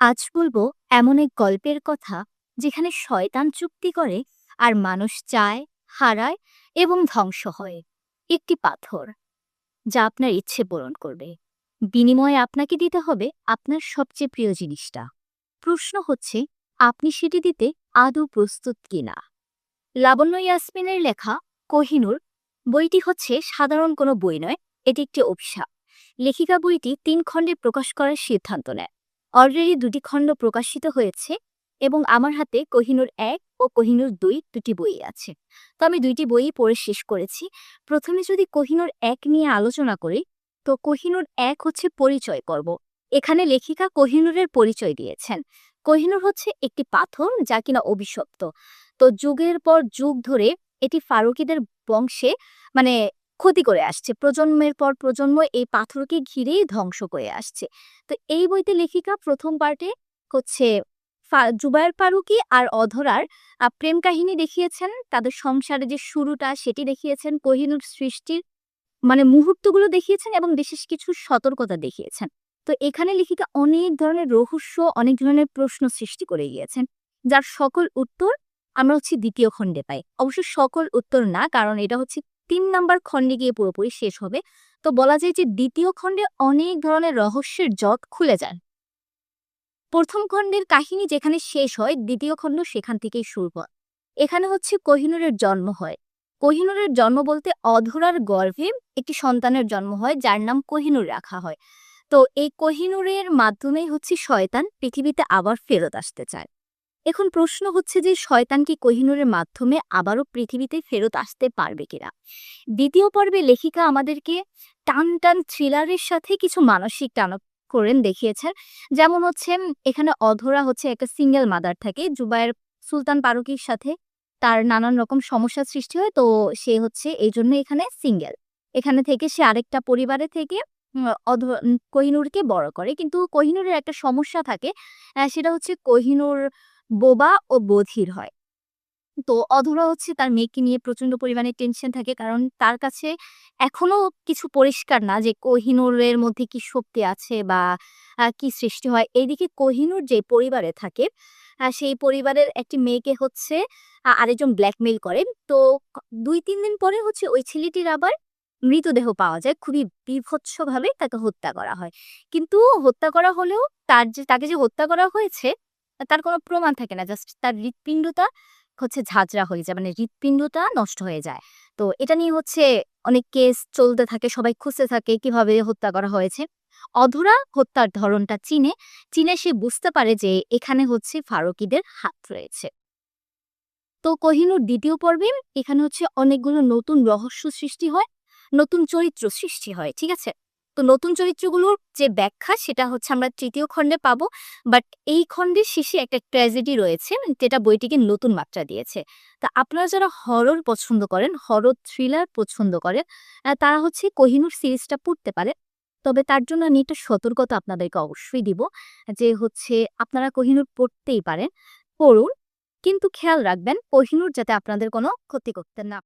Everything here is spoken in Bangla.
আজ বলব এমন এক গল্পের কথা যেখানে শয়তান চুক্তি করে আর মানুষ চায়, হারায় এবং ধ্বংস হয়। একটি পাথর, যা আপনার ইচ্ছে পূরণ করবে। বিনিময়ে আপনাকে দিতে হবে আপনার সবচেয়ে প্রিয় জিনিসটা। প্রশ্ন হচ্ছে, আপনি সেটি দিতে আদৌ প্রস্তুত কিনা? লাবণ্য ইয়াসমিনের লেখা কোহিনুর বইটি হচ্ছে সাধারণ কোনো বই নয়, এটি একটি অভিশাপ। লেখিকা বইটি তিন খণ্ডে প্রকাশ করার সিদ্ধান্ত নেয়। অলরেডি দুটি খণ্ড প্রকাশিত হয়েছে এবং আমার হাতে কোহিনুর এক ও কোহিনুর দুই দুটি বই আছে। তো আমি দুইটি বই পড়ে শেষ করেছি। প্রথমে যদি কোহিনুর এক নিয়ে আলোচনা করি, তো কোহিনুর এক হচ্ছে পরিচয় পর্ব এখানে লেখিকা কোহিনুরের পরিচয় দিয়েছেন। কোহিনুর হচ্ছে একটি পাথর যা কিনা অভিশপ্ত। তো যুগের পর যুগ ধরে এটি ফারুকিদের বংশে মানে ক্ষতি করে আসছে। প্রজন্মের পর প্রজন্ম এই পাথরকে ঘিরেই ধ্বংস করে আসছে। তো এই বইতে লেখিকা প্রথম পার্টে হচ্ছে জুবায়ের ফারুকি আর অধরার প্রেম কাহিনী দেখিয়েছেন। তাদের সংসারে যে শুরুটা সেটি দেখিয়েছেন। কোহিনুর সৃষ্টির মানে মুহূর্তগুলো দেখিয়েছেন এবং বিশেষ কিছু সতর্কতা দেখিয়েছেন। তো এখানে লেখিকা অনেক ধরনের রহস্য, অনেক ধরনের প্রশ্ন সৃষ্টি করে গিয়েছেন, যার সকল উত্তর আমরা হচ্ছে দ্বিতীয় খণ্ডে পাই। অবশ্য সকল উত্তর না, কারণ এটা হচ্ছে তিন নাম্বার খণ্ডে গিয়ে পুরোপুরি শেষ হবে। তো বলা যায় যে দ্বিতীয় খণ্ডে অনেক ধরনের রহস্যের জট খুলে যান প্রথম খণ্ডের কাহিনী যেখানে শেষ হয়, দ্বিতীয় খণ্ড সেখান থেকেই শুরু হয়। এখানে হচ্ছে কোহিনুরের জন্ম হয়। কোহিনুরের জন্ম বলতে অধরার গর্ভে একটি সন্তানের জন্ম হয়, যার নাম কোহিনুর রাখা হয়। তো এই কোহিনুরের মাধ্যমেই হচ্ছে শয়তান পৃথিবীতে আবার ফেরত আসতে চায়। এখন প্রশ্ন হচ্ছে যে শয়তান কি কোহিনুরের মাধ্যমে আবারও পৃথিবীতে ফেরত আসতে পারবে কিনা? দ্বিতীয় পর্বে লেখিকা আমাদেরকে টান টান থ্রিলারের সাথে কিছু মানসিক টান করেন দেখিয়েছেন। যেমন হচ্ছে, এখানে অধরা হচ্ছে একটা সিঙ্গেল মাদার থাকে জুবাইয়ের সুলতান পারুকির সাথে তার নানান রকম সমস্যা সৃষ্টি হয়, তো সে হচ্ছে এই জন্য এখানে সিঙ্গেল এখানে থেকে সে আরেকটা পরিবারে থেকে কোহিনুরকে বড় করে। কিন্তু কোহিনুরের একটা সমস্যা থাকে সেটা হচ্ছে কোহিনুর বোবা ও বধির হয়। তো অধরা হচ্ছে তার মেয়েকে নিয়ে প্রচণ্ড পরিমাণে টেনশন থাকে কারণ তার কাছে এখনও কিছু পরিষ্কার না যে কোহিনুরের মধ্যে কি শক্তি আছে বা কি সৃষ্টি হয়। এইদিকে কোহিনুর যে পরিবারে থাকে সেই পরিবারের একটি মেয়েকে হচ্ছে আরেকজন ব্ল্যাকমেইল করে। তো দুই তিন দিন পরে হচ্ছে ওই ছেলেটির আবার মৃতদেহ পাওয়া যায়। খুবই বীভৎসভাবে তাকে হত্যা করা হয়। কিন্তু হত্যা করা হলেও তার যে, তাকে যে হত্যা করা হয়েছে তার কোনো প্রমাণ থাকে না। জাস্ট তার হৃৎপিণ্ডটা হচ্ছে ঝাঁঝরা হয়ে যায় মানে হৃৎপিণ্ডটা নষ্ট হয়ে যায়। তো এটা নিয়ে হচ্ছে অনেক কেস চলতে থাকে, সবাই খুঁজতে থাকে কীভাবে হত্যা করা হয়েছে। অধরা হত্যার ধরনটা চিনে চিনে সে বুঝতে পারে যে এখানে হচ্ছে ফারুকিদের হাত রয়েছে। তো কোহিনুর দ্বিতীয় পর্বে এখানে হচ্ছে অনেকগুলো নতুন রহস্য সৃষ্টি হয়, নতুন চরিত্র সৃষ্টি হয়, ঠিক আছে? তো নতুন চরিত্রগুলোর যে ব্যাখ্যা, সেটা হচ্ছে আমরা তৃতীয় খণ্ডে পাবো। বাট এই খণ্ডের শেষে একটা ট্র্যাজেডি রয়েছে, যেটা বইটিকে নতুন মাত্রা দিয়েছে। তা আপনারা যারা হরর পছন্দ করেন, হরর থ্রিলার পছন্দ করেন তারা হচ্ছে কোহিনুর সিরিজটা পড়তে পারে। তবে তার জন্য আমি একটা সতর্কতা আপনাদেরকে অবশ্যই দিব, যে হচ্ছে আপনারা কোহিনুর পড়তেই পারেন, পড়ুন। কিন্তু খেয়াল রাখবেন, কোহিনুর যাতে আপনাদের কোনো ক্ষতি করতে না